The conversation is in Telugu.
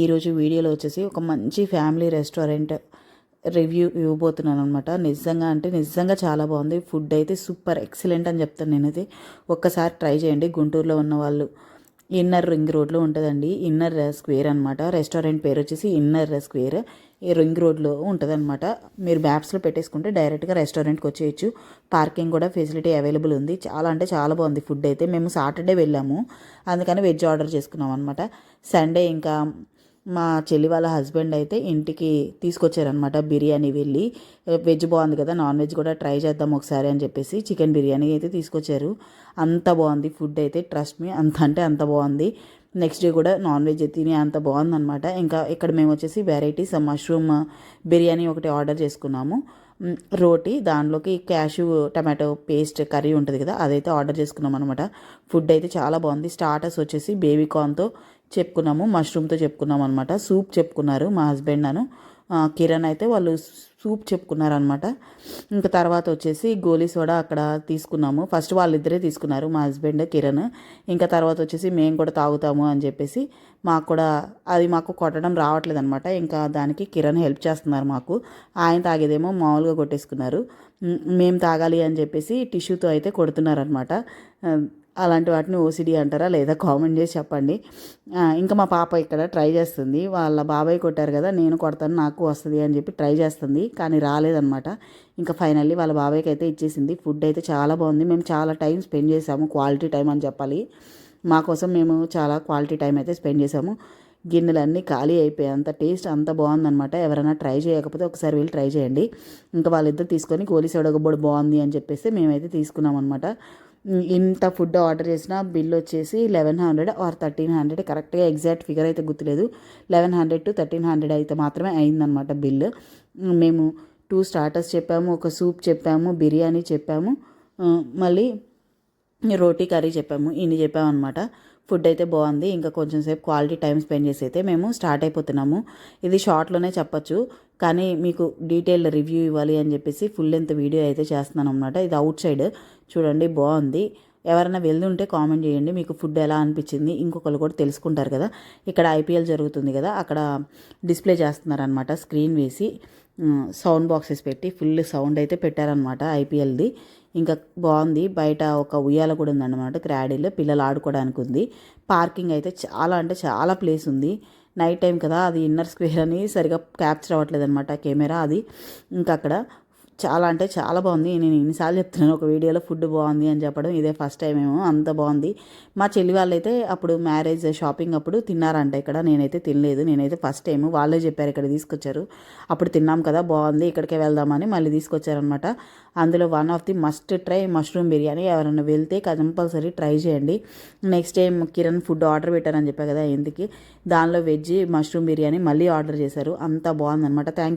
ఈరోజు వీడియోలో వచ్చేసి ఒక మంచి ఫ్యామిలీ రెస్టారెంట్ రివ్యూ ఇవ్వబోతున్నాను అనమాట నిజంగా అంటే నిజంగా చాలా బాగుంది. ఫుడ్ అయితే సూపర్ ఎక్సలెంట్ అని చెప్తాను నేనైతే. ఒక్కసారి ట్రై చేయండి. గుంటూరులో ఉన్న వాళ్ళు ఇన్నర్ రింగ్ రోడ్లో ఉంటుందండి. ఇన్నర్ స్క్వేర్ అనమాట రెస్టారెంట్ పేరు వచ్చేసి ఇన్నర్ స్క్వేర్. ఈ రింగ్ రోడ్లో ఉంటుందన్నమాట. మీరు మ్యాప్స్లో పెట్టేసుకుంటే డైరెక్ట్గా రెస్టారెంట్కి వచ్చేయచ్చు. పార్కింగ్ కూడా ఫెసిలిటీ అవైలబుల్ ఉంది. చాలా అంటే చాలా బాగుంది ఫుడ్ అయితే. మేము సాటర్డే వెళ్ళాము. అందుకని వెజ్ ఆర్డర్ చేసుకున్నాం అనమాట సండే ఇంకా మా చెల్లి వాళ్ళ హస్బెండ్ అయితే ఇంటికి తీసుకొచ్చారనమాట బిర్యానీ వెళ్ళి. వెజ్ బాగుంది కదా నాన్ వెజ్ కూడా ట్రై చేద్దాం ఒకసారి అని చెప్పేసి చికెన్ బిర్యానీ అయితే తీసుకొచ్చారు. అంత బాగుంది ఫుడ్ అయితే ట్రస్ట్ మీ అంత అంటే అంత బాగుంది. నెక్స్ట్ డే కూడా నాన్ వెజ్ తిని అంత బాగుందనమాట ఇంకా ఇక్కడ మేము వచ్చేసి వెరైటీస్ మష్రూమ్ బిర్యానీ ఒకటి ఆర్డర్ చేసుకున్నాము. రోటీ దానిలోకి క్యాషు టమాటో పేస్ట్ కర్రీ ఉంటుంది కదా అదైతే ఆర్డర్ చేసుకున్నాం అనమాట ఫుడ్ అయితే చాలా బాగుంది. స్టార్టర్స్ వచ్చేసి బేబీ కార్న్తో చెప్పుకున్నాము మష్రూమ్తో చెప్పుకున్నాం అనమాట సూప్ చెప్పుకున్నారు మా హస్బెండ్ నన్ను. కిరణ్ అయితే వాళ్ళు సూప్ చెప్పుకున్నారనమాట ఇంకా తర్వాత వచ్చేసి గోలీ సోడా అక్కడ తీసుకున్నాము. ఫస్ట్ వాళ్ళిద్దరే తీసుకున్నారు మా హస్బెండ్ కిరణ్. ఇంకా తర్వాత వచ్చేసి మేము కూడా తాగుతాము అని చెప్పేసి మాకు కూడా అది మాకు కొట్టడం రావట్లేదు అనమాట ఇంకా దానికి కిరణ్ హెల్ప్ చేస్తున్నారు మాకు. ఆయన తాగేదేమో మామూలుగా కొట్టేసుకున్నారు. మేము తాగాలి అని చెప్పేసి టిష్యూతో అయితే కొడుతున్నారనమాట అలాంటి వాటిని ఓసిడి అంటారా? లేదా కామెంట్ చేసి చెప్పండి. ఇంకా మా పాప ఇక్కడ ట్రై చేస్తుంది. వాళ్ళ బాబాయ్ కొట్టారు కదా నేను కొడతాను నాకు వస్తుంది అని చెప్పి ట్రై చేస్తుంది కానీ రాలేదనమాట ఇంకా ఫైనల్లీ వాళ్ళ బాబాయ్కి అయితే ఇచ్చేసింది. ఫుడ్ అయితే చాలా బాగుంది. మేము చాలా టైం స్పెండ్ చేసాము క్వాలిటీ టైం అని చెప్పాలి. మా కోసం మేము చాలా క్వాలిటీ టైం అయితే స్పెండ్ చేసాము గిన్నెలన్నీ ఖాళీ అయిపోయాయి. అంత టేస్ట్ అంత బాగుందనమాట ఎవరైనా ట్రై చేయకపోతే ఒకసారి వెళ్ళి ట్రై చేయండి. ఇంకా వాళ్ళిద్దరు తీసుకొని గోలీ సోడగబ్బోడు బాగుంది అని చెప్పేసి మేమైతే తీసుకున్నాం అనమాట ఇంత ఫుడ్ ఆర్డర్ చేసిన బిల్ వచ్చేసి eleven hundred or thirteen hundred. కరెక్ట్గా ఎగ్జాక్ట్ ఫిగర్ అయితే గుర్తులేదు. Eleven hundred to thirteen hundred అయితే మాత్రమే అయిందనమాట బిల్. మేము టూ స్టార్టర్స్ చెప్పాము ఒక సూప్ చెప్పాము బిర్యానీ చెప్పాము. మళ్ళీ రోటీ కర్రీ చెప్పాము ఇన్ని చెప్పామన్నమాట. ఫుడ్ అయితే బాగుంది. ఇంకా కొంచెం సేపు క్వాలిటీ టైం స్పెండ్ చేసి అయితే మేము స్టార్ట్ అయిపోతున్నాము. ఇది షార్ట్లోనే చెప్పచ్చు కానీ మీకు డీటెయిల్ రివ్యూ ఇవ్వాలి అని చెప్పేసి ఫుల్ లెంత్ వీడియో అయితే చేస్తున్నాను అనమాట ఇది అవుట్ సైడ్. చూడండి బాగుంది. ఎవరైనా వెళ్ళుంటే కామెంట్ చేయండి. మీకు ఫుడ్ ఎలా అనిపించింది? ఇంకొకరు కూడా తెలుసుకుంటారు కదా. ఇక్కడ ఐపీఎల్ జరుగుతుంది కదా. అక్కడ డిస్ప్లే చేస్తున్నారనమాట స్క్రీన్ వేసి సౌండ్ బాక్సెస్ పెట్టి ఫుల్ సౌండ్ అయితే పెట్టారనమాట ఐపీఎల్ది. ఇంకా బాగుంది. బయట ఒక ఉయ్యాల కూడా ఉందన్నమాట. క్రాడీలో పిల్లలు ఆడుకోవడానికి ఉంది. పార్కింగ్ అయితే చాలా అంటే చాలా ప్లేస్ ఉంది. నైట్ టైం కదా. అది ఇన్నర్ స్క్వేర్ అని సరిగా క్యాప్చర్ అవ్వట్లేదు అనమాట కెమెరా అది. ఇంకా అక్కడ చాలా అంటే చాలా బాగుంది. నేను ఎన్నిసార్లు చెప్తున్నాను ఒక వీడియోలో ఫుడ్ బాగుంది అని చెప్పడం. ఇదే ఫస్ట్ టైం ఏమో అంత బాగుంది. మా చెల్లి వాళ్ళైతే అప్పుడు మ్యారేజ్ షాపింగ్ అప్పుడు తిన్నారంట ఇక్కడ. నేనైతే తినలేదు. నేనైతే ఫస్ట్ టైం వాళ్ళే చెప్పారు ఇక్కడ తీసుకొచ్చారు. అప్పుడు తిన్నాం కదా బాగుంది ఇక్కడికే వెళ్దామని మళ్ళీ తీసుకొచ్చారనమాట అందులో one of the must try mushroom biryani. ఎవరైనా వెళ్తే కంపల్సరీ ట్రై చేయండి. Next time Kiran food order పెట్టారని చెప్పా కదా ఎందుకు దానిలో వెజ్ మష్రూమ్ బిర్యానీ మళ్ళీ ఆర్డర్ చేశారు. అంత బాగుందనమాట థ్యాంక్